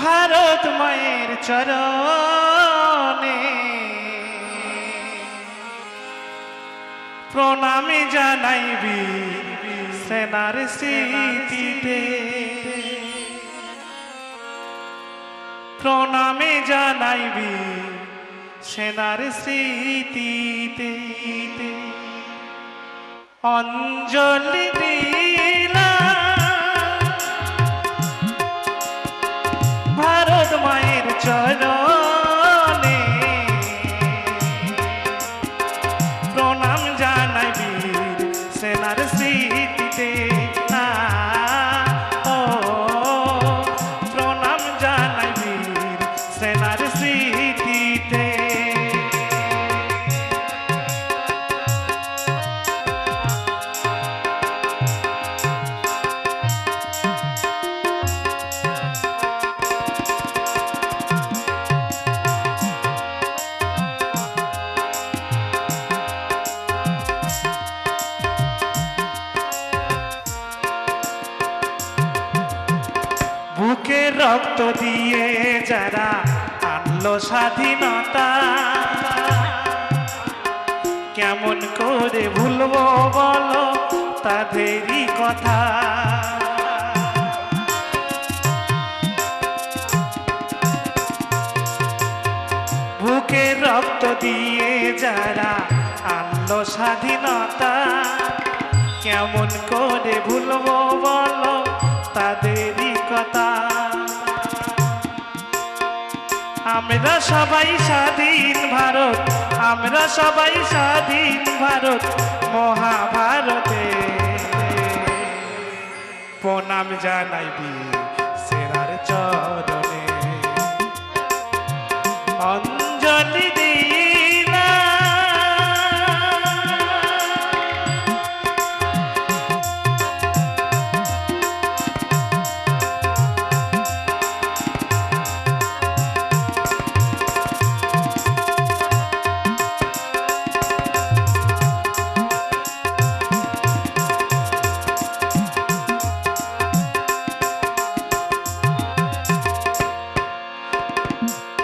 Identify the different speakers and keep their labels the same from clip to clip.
Speaker 1: ভারত মায়ের চরণে। প্রণামে জানাইবি সেনার স্মৃতিতে। প্রণামে জানাইবি সেনার স্মৃতিতে। অঞ্জলি রক্ত দিয়ে যারা আনলো স্বাধীনতা, কেমন করে ভুলবো বলো তাদেরই কথা। বুকে রক্ত দিয়ে যারা আনলো স্বাধীনতা, কেমন করে ভুলবো বলো তাদেরই কথা। আমরা সবাই স্বাধীন ভারত আমরা সবাই স্বাধীন ভারত মহাভারতে। প্রণাম জানাইবি সেরার চরণে। অঞ্জলি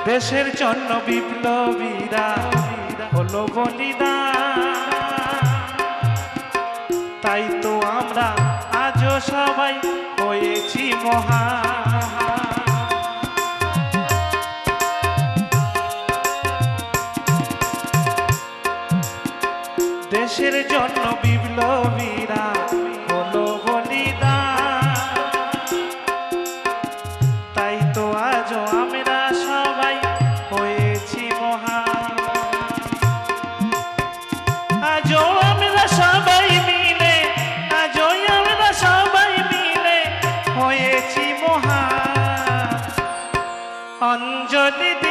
Speaker 1: দেশের জন্য বিপ্লবীরা হলো বলিদান। তাই তো আমরা আজও সবাই হয়েছি মহা দেশের জন্য বিপ্লবীরা অঞ্জলি